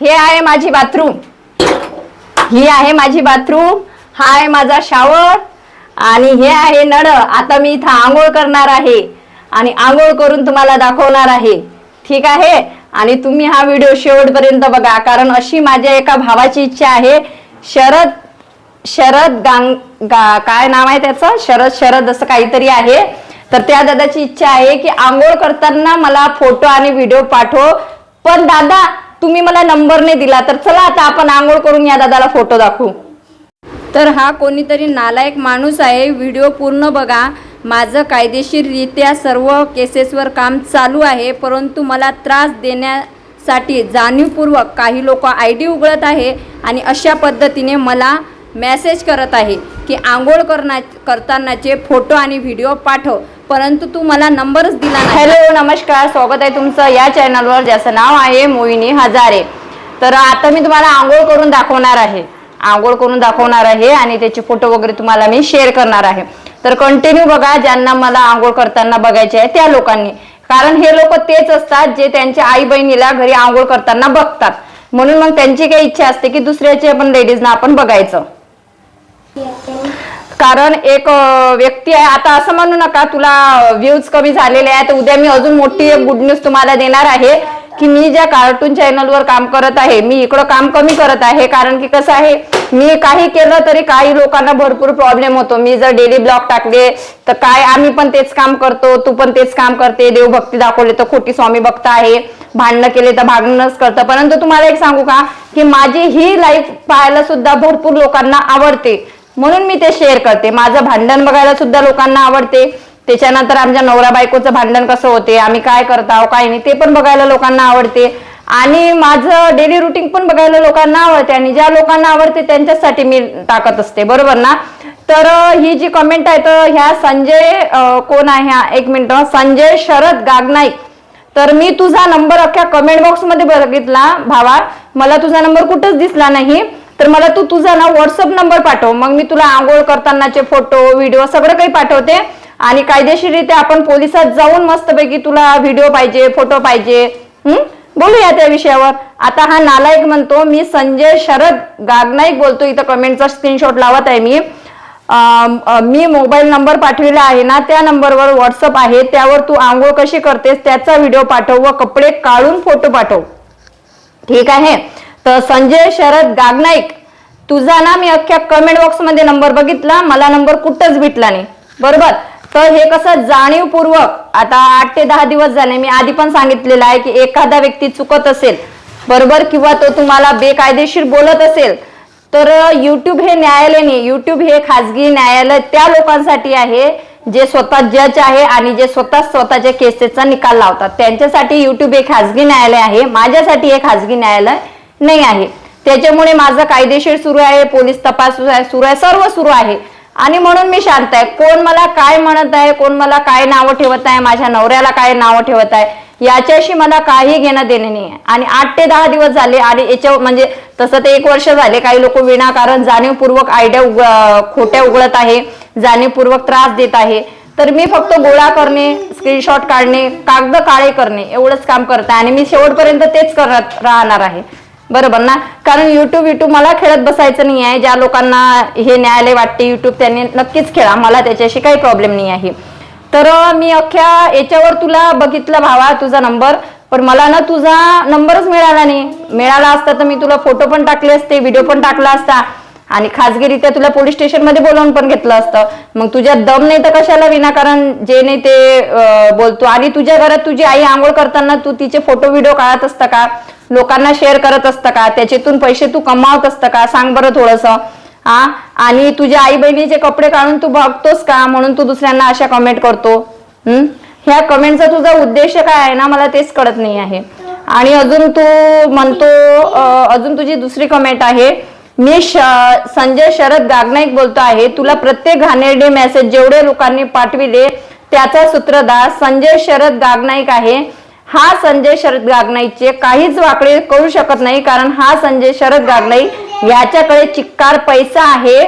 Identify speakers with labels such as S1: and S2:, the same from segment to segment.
S1: हे आहे माझी बाथरूम. ही आहे माझी बाथरूम. हा आहे माझा शावर आणि हे आहे नळ. आता मी इथं आंघोळ करणार आहे. आणि आंघोळ करून तुम्हाला दाखवणार आहे. ठीक आहे? आणि तुम्ही हा व्हिडिओ शेवटपर्यंत बघा. कारण अशी माझ्या एका भावाची इच्छा आहे. शरद शरद गांग गा काय नाव आहे त्याचं? शरद शरद असं काहीतरी आहे. तर त्या दादाची इच्छा आहे की आंघोळ करताना मला फोटो आणि व्हिडिओ पाठव. पण दादा तुम्ही मला नंबर नाही दिला तर चला आता आपण आंघोळ करून या दादाला फोटो दाखवू. तर हा कोणीतरी नालायक माणूस आहे व्हिडिओ पूर्ण बघा. माझं कायदेशीररित्या सर्व केसेसवर काम चालू आहे परंतु मला त्रास देण्यासाठी जाणीवपूर्वक काही लोक आय डी उघडत आहे आणि अशा पद्धतीने मला मेसेज करत आहे की आंघोळ करण्या करतानाचे फोटो आणि व्हिडिओ पाठव. परंतु तू मला नंबरच दिला नाही. हॅलो नमस्कार स्वागत आहे तुमचं या चॅनलवर ज्याचं नाव आहे मोहिनी हजारे. तर आता मी तुम्हाला आंघोळ करून दाखवणार आहे. आंघोळ करून दाखवणार आहे आणि त्याचे फोटो वगैरे तुम्हाला मी शेअर करणार आहे. तर कंटिन्यू बघा ज्यांना मला आंघोळ करताना बघायचे आहे त्या लोकांनी. कारण हे लोक तेच असतात जे त्यांच्या आई बहिणीला घरी आंघोळ करताना बघतात. म्हणून मग त्यांची काही इच्छा असते की दुसऱ्याचे पण लेडीजना आपण बघायचं. कारण एक व्यक्ती आहे. आता असं म्हणू नका तुला व्ह्यूज कमी झालेले आहे तर उद्या मी अजून मोठी एक गुड न्यूज तुम्हाला देणार आहे की मी ज्या कार्टून चॅनलवर काम करत आहे मी इकडं काम कमी करत आहे. कारण की कसं आहे मी काही केलं तरी काही लोकांना भरपूर प्रॉब्लेम होतो. मी जर डेली ब्लॉग टाकले तर काय आम्ही पण तेच काम करतो तू पण तेच काम करते देवभक्ती दाखवले तर खोटी स्वामी भक्त आहे. भांडणं केले तर भांडणच करतं. परंतु तुम्हाला एक सांगू का की माझी ही लाईफ पाहायला सुद्धा भरपूर लोकांना आवडते. म्हणून मी ते शेअर करते. माझं भांडण बघायला सुद्धा लोकांना आवडते. त्याच्यानंतर आमच्या नवरा बायकोचं भांडण कसं होते? आम्ही काय करत आहोत काय नाही ते पण बघायला लोकांना आवडते. आणि माझं डेली रुटीन पण बघायला लोकांना आवडते. आणि ज्या लोकांना आवडते त्यांच्यासाठी मी टाकत असते. बरोबर ना? तर ही जी कमेंट आहे तर ह्या संजय कोण आहे ह्या एक मिनिट संजय शरद गागनाईक तर मी तुझा नंबर अख्ख्या कमेंट बॉक्समध्ये बघितला भावा. मला तुझा नंबर कुठंच दिसला नाही. तर मला तू तुझा ना व्हॉट्सअप नंबर पाठव. मग मी तुला आंघोळ करतानाचे फोटो व्हिडिओ सगळं काही पाठवते. आणि कायदेशीररित्या आपण पोलिसात जाऊन मस्तपैकी तुला व्हिडिओ पाहिजे फोटो पाहिजे. हम्म बोलूया त्या विषयावर. आता हा नालायक म्हणतो मी संजय शरद गागनाईक बोलतो. इथं कमेंटचा स्क्रीनशॉट लावत आहे मी. मी मोबाईल नंबर पाठविला आहे ना त्या नंबरवर व्हॉट्सअप आहे. त्यावर तू आंघोळ कशी करतेस त्याचा व्हिडिओ पाठव व कपडे काढून फोटो पाठव. ठीक आहे? तर संजय शरद गागनाईक तुझा ना मी अख्ख्या कमेंट बॉक्समध्ये नंबर बघितला मला नंबर कुठंच भेटला नाही. बरोबर? तर हे कसं जाणीवपूर्वक आता आठ ते दहा दिवस झाले मी आधी पण सांगितलेलं आहे की एखादा व्यक्ती चुकत असेल बरोबर? किंवा तो तुम्हाला बेकायदेशीर बोलत असेल तर युट्यूब हे न्यायालय नाही युट्यूब हे खाजगी न्यायालय त्या लोकांसाठी आहे जे स्वतः जज आहे आणि जे स्वतः स्वतःच्या केसेसचा निकाल लावतात. त्यांच्यासाठी युट्यूब हे खाजगी न्यायालय आहे माझ्यासाठी हे खाजगी न्यायालय. नाही आहे. त्याच्यामुळे माझं कायदेशीर सुरू आहे पोलीस तपास सुरू आहे सर्व सुरू आहे. आणि म्हणून मी शांत आहे. कोण मला काय म्हणत आहे कोण मला काय नावं ठेवत आहे माझ्या नवऱ्याला काय नावं ठेवत आहे याच्याशी मला काही घेणं देणे नाही आहे. आणि आठ ते दहा दिवस झाले आणि याच्या म्हणजे तसं ते एक वर्ष झाले काही लोक विनाकारण जाणीवपूर्वक आयडिया उग खोट्या उघडत आहे जाणीवपूर्वक त्रास देत आहे. तर मी फक्त गोळा करणे स्क्रीनशॉट काढणे कागद काळे करणे एवढंच काम करत आहे. आणि मी शेवटपर्यंत तेच करत राहणार आहे. बरोबर ना? कारण युट्यूब युट्यूब मला खेळत बसायचं नाही आहे. ज्या लोकांना हे न्यायालय वाटते युट्यूब त्यांनी नक्कीच खेळा. मला त्याच्याशी काही प्रॉब्लेम नाही आहे. तर मी अख्ख्या याच्यावर तुला बघितलं भावा तुझा नंबर पण मला ना तुझा नंबरच मिळाला नाही. मिळाला असता तर मी तुला फोटो पण टाकले असते व्हिडिओ पण टाकला असता. आणि खाजगीरित्या तुला पोलीस स्टेशनमध्ये बोलावून पण घेतलं असतं. मग तुझ्या दम नाही तर कशाला विनाकारण जे नाही ते बोलतो. आणि तुझ्या घरात तुझी आई आंघोळ करताना तू तिचे फोटो व्हिडिओ काढत असतं का? लोकांना शेअर करत असतं का? त्याच्यातून पैसे तू कमावत असतं का? सांग बरं थोडस. हा आणि तुझ्या आई बहिणीचे कपडे काढून तू बघतोस का? म्हणून तू दुसऱ्यांना अशा कमेंट करतो. हम्म ह्या कमेंटचा तुझा उद्देश काय आहे ना? मला तेच कळत नाही आहे. आणि अजून तू म्हणतो अजून तुझी दुसरी कमेंट आहे. मी श संजय शरद गागनाईक बोलतो आहे. तुला प्रत्येक घाणेरडे मेसेज जेवढे लोकांनी पाठविले त्याचा सूत्रधार संजय शरद गागनाईक आहे. हा संजय शरद गागनाईकचे काहीच वाकडे करू शकत नाही कारण हा संजय शरद गागनाईक याच्याकडे चिक्कार पैसा आहे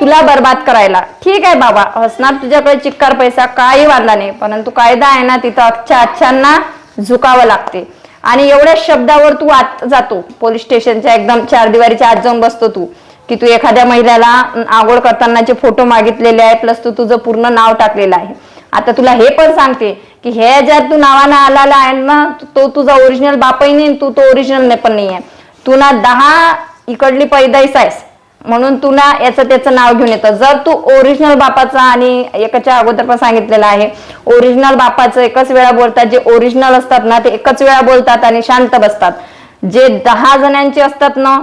S1: तुला बर्बाद करायला. ठीक आहे बाबा हसणार तुझ्याकडे चिक्कार पैसा काही वाढला नाही परंतु कायदा आहे ना तिथं अच्छा अच्छांना झुकावं लागते. आणि एवढ्या शब्दावर तू आत जातो. पोलीस स्टेशनच्या एकदम चार दिवारीच्या आत जाऊन बसतो तू. की तू एखाद्या महिलेला आंघोळ करतानाचे फोटो मागितलेले आहे प्लस तू तुझं पूर्ण नाव टाकलेलं आहे. आता तुला हे पण सांगते की हे ज्या तू नावानं आलेला आहे ना तो तुझा ओरिजिनल बापही नाही तू तो ओरिजिनल पण नाही आहे तू ना दहा इकडली पैदाईस आहेस. म्हणून तुला याचं त्याचं नाव घेऊन येतं. जर तू ओरिजिनल बापाचा आणि एकाच्या अगोदर पण सांगितलेलं आहे ओरिजिनल बापाचं एकच वेळा बोलतात जे ओरिजिनल असतात ना ते एकच वेळा बोलतात आणि शांत बसतात. जे दहा जणांचे असतात ना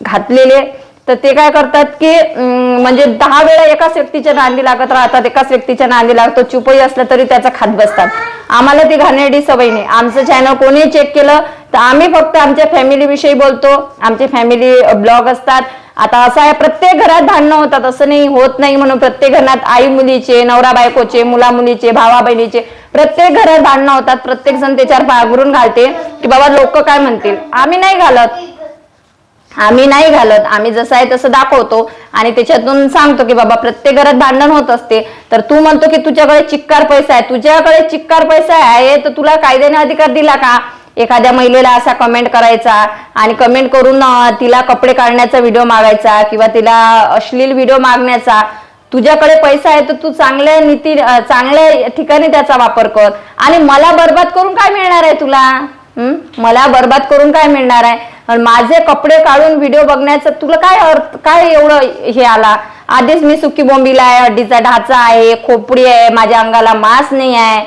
S1: घातलेले तर ते काय करतात की म्हणजे दहा वेळा एकाच व्यक्तीच्या नांदी लागत राहतात एकाच व्यक्तीच्या नांदी लागतो चुपही असलं तरी त्याचा खात बसतात. आम्हाला ती घाणेरडी सवय नाही. आमचं चॅनल कोणी चेक केलं तर आम्ही फक्त आमच्या फॅमिली विषयी बोलतो. आमचे फॅमिली ब्लॉग असतात. आता असं आहे प्रत्येक घरात भांडणं होतात. असं नाही होत नाही म्हणून प्रत्येक घरात आई मुलीचे नवरा बायकोचे मुला मुलीचे भावा बहिणीचे प्रत्येक घरात भांडणं होतात. प्रत्येक जण त्याच्यावर पाघरून घालते की बाबा लोक काय म्हणतील? आम्ही नाही घालत. आम्ही नाही घालत. आम्ही जसं आहे तसं दाखवतो आणि त्याच्यातून सांगतो की बाबा प्रत्येक घरात भांडण होत असते. तर तू म्हणतो की तुझ्याकडे चिक्कार पैसा आहे. तुझ्याकडे चिक्कार पैसा आहे तर तुला कायद्याने अधिकार दिला का? एखाद्या महिलेला असा कमेंट करायचा आणि कमेंट करून तिला कपडे काढण्याचा व्हिडिओ मागायचा किंवा तिला अश्लील व्हिडिओ मागण्याचा. तुझ्याकडे पैसा आहे तर तू चांगल्या नीती चांगल्या ठिकाणी त्याचा वापर कर. आणि मला बर्बाद करून काय मिळणार आहे तुला? मला बर्बाद करून काय मिळणार आहे? माझे कपडे काढून व्हिडिओ बघण्याचं तुला काय अर्थ काय एवढं हे आला? आधीच मी सुकी बोंबीला आहे हड्डीचा ढाचा आहे खोपडी आहे माझ्या अंगाला मांस नाही आहे.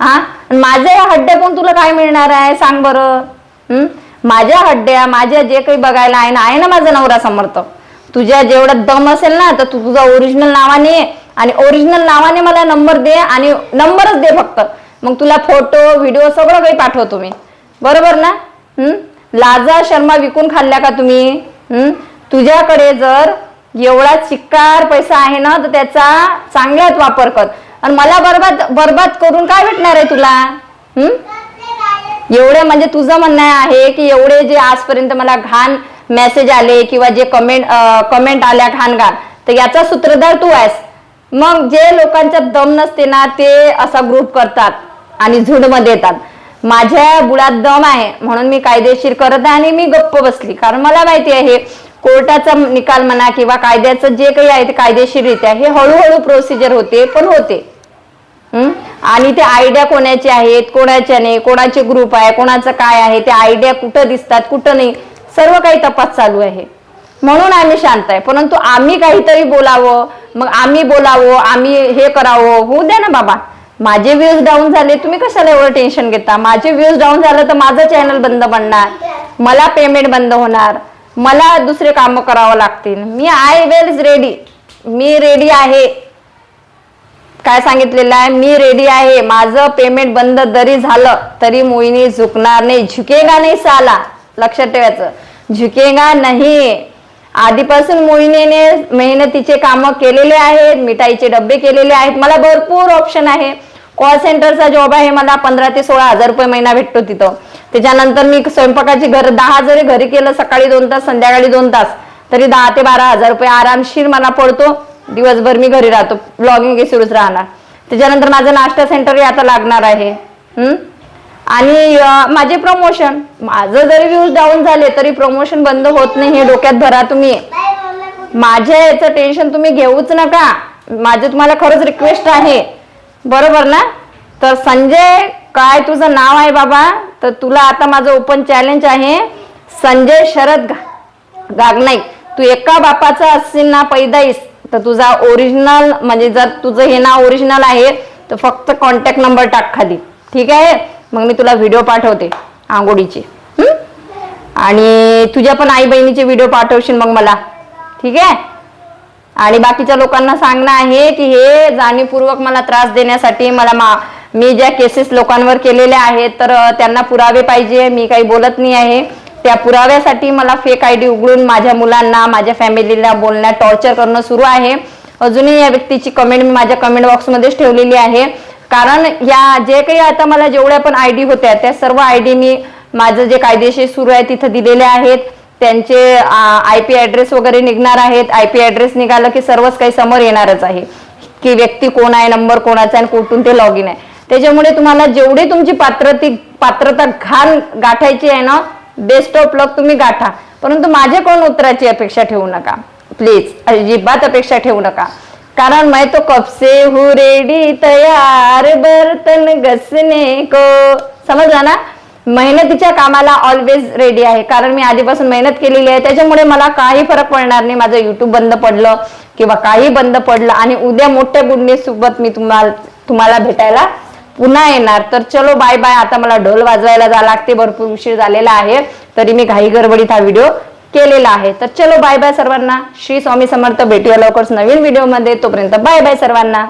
S1: हा? माझ्या या हड्ड्या पण तुला काय मिळणार आहे? सांग बरं. माझ्या हड्ड्या माझ्या जे काही बघायला आहे ना आहे ना माझा नवरा समर्थ. तुझ्या जेवढा दम असेल ना तर तू तुझा ओरिजिनल नावाने आणि ओरिजिनल नावाने मला नंबर दे आणि नंबरच दे फक्त. मग तुला फोटो व्हिडिओ सगळं काही पाठवतो मी. बरोबर ना? हम्म लाजा शर्मा विकून खाल्ल्या का तुम्ही? हम्म तुझ्याकडे जर एवढा चिक्कार पैसा आहे ना तर त्याचा चांगल्यात वापर कर. आणि मला बरबाद बरबाद करून काय भेटणार आहे तुला? हम्म एवढे म्हणजे तुझं म्हणणं आहे की एवढे जे आजपर्यंत मला घाण मेसेज आले किंवा जे कमेंट कमेंट आल्या घाण घाण तर याचा सूत्रधार तू आहेस. मग जे लोकांच्या दम नसते ना ते असा ग्रुप करतात आणि झुंडमध्ये येतात. माझ्या बुडात दम आहे म्हणून मी कायदेशीर करत आहे आणि मी गप्प बसली. कारण मला माहिती आहे कोर्टाचा निकाल म्हणा किंवा कायद्याचं जे काही आहे ते कायदेशीररित्या हे हळूहळू प्रोसिजर होते पण होते. आणि ते आयडिया कोणाचे आहेत कोणाच्या नाही कोणाचे ग्रुप आहे कोणाचं काय आहे ते आयडिया कुठं दिसतात कुठं नाही सर्व काही तपास चालू आहे. म्हणून आम्ही शांत आहे. परंतु आम्ही काहीतरी बोलावं मग आम्ही बोलावं आम्ही हे करावं. होऊ द्या ना बाबा. माझे व्ह्यूज डाऊन झाले तुम्ही कशाला एवढं टेन्शन घेता? माझे व्ह्यूज डाऊन झालं तर माझं चॅनल बंद पडणार. मला पेमेंट बंद होणार. मला दुसरे कामं करावं लागतील. मी आय वेल इज रेडी मी रेडी आहे. काय सांगितलेलं आहे? मी रेडी आहे. माझं पेमेंट बंद जरी झालं तरी मोहिनी झुकणार नाही. झुकेगा नाही साला. लक्षात ठेवायचं. झुकेगा नाही. आधीपासून मोहिनीने मेहनतीचे कामं केलेले आहेत मिठाईचे डब्बे केलेले आहेत. मला भरपूर ऑप्शन आहे. कॉल सेंटरचा जॉब आहे मला. पंधरा ते सोळा हजार रुपये महिना भेटतो तिथं. त्याच्यानंतर मी स्वयंपाकाची घर दहा जरी घरी केलं सकाळी दोन तास संध्याकाळी दोन तास तरी दहा ते बारा हजार रुपये आरामशीर मला पडतो. दिवसभर मी घरी राहतो. ब्लॉगिंग सुरूच राहणार. त्याच्यानंतर माझं नाश्ता सेंटरही आता लागणार आहे. आणि माझे प्रमोशन माझं जरी व्ह्यूज डाऊन झाले तरी प्रमोशन बंद होत नाही हे डोक्यात भरा तुम्ही. माझ्या याचं टेन्शन तुम्ही घेऊच नका. माझे तुम्हाला खरंच रिक्वेस्ट आहे. बरोबर ना? तर संजय काय तुझं नाव आहे बाबा? तर तुला आता माझं ओपन चॅलेंज आहे. संजय शरद गा- गागनाईक तू एका बापाचा असशील ना पैदाईस. तर तुझा ओरिजिनल म्हणजे जर तुझं हे नाव ओरिजिनल आहे तर फक्त कॉन्टॅक्ट नंबर टाक खाली. ठीक आहे? मग मी तुला व्हिडिओ पाठवते आंघोळीचे. आणि तुझ्या पण आई बहिणीचे व्हिडिओ पाठवशील मग मला. ठीक आहे? आणि बाकीच्या लोकांना सांगणं आहे की हे जाणीवपूर्वक मला त्रास देण्यासाठी मला मा मी ज्या केसेस लोकांवर केलेल्या आहेत तर त्यांना पुरावे पाहिजे मी काही बोलत नाही आहे. त्या पुराव्यासाठी मला फेक आय डी उघडून माझ्या मुलांना माझ्या फॅमिलीला बोलण्यात टॉर्चर करणं सुरू आहे. अजूनही या व्यक्तीची कमेंट मी माझ्या कमेंट बॉक्समध्येच ठेवलेली आहे. कारण या जे काही आता मला जेवढ्या पण आय डी होत्या त्या सर्व आय डी मी माझं जे कायदेशीर सुरू आहे तिथं दिलेले आहेत. त्यांचे आय पी ॲड्रेस वगैरे निघणार आहेत. आय पी ॲड्रेस निघालं की सर्वच काही समोर येणारच आहे. की व्यक्ती कोण आहे नंबर कोणाचा आहे आणि कुठून ते लॉग इन आहे. त्याच्यामुळे तुम्हाला जेवढी तुमची पात्रती पात्रता घाण गाठायची आहे ना बेस्ट ऑफ लक तुम्ही गाठा. परंतु माझ्याकडून उत्तराची अपेक्षा ठेवू नका? प्लीज अजिबात अपेक्षा ठेवू नका. कारण मैं तो कब से हूँ रेडी तयार बर्तन घसने को. समजला ना? मेहनतीच्या कामाला ऑलवेज रेडी आहे. कारण मी आधीपासून मेहनत केलेली आहे. त्याच्यामुळे मला काही फरक पडणार नाही. माझं युट्यूब बंद पडलं किंवा काही बंद पडलं आणि उद्या मोठ्या गुडनेस सोबत मी तुम्हाला तुम्हाला भेटायला पुन्हा येणार. तर चलो बाय बाय आता मला ढोल वाजवायला जा लागते. भरपूर उशीर झालेला आहे. तरी मी घाई गडबडीत हा व्हिडिओ केलेला आहे. तर चलो बाय बाय सर्वांना. श्री स्वामी समर्थ. भेटूया लवकरच नवीन व्हिडिओमध्ये. तोपर्यंत बाय बाय सर्वांना.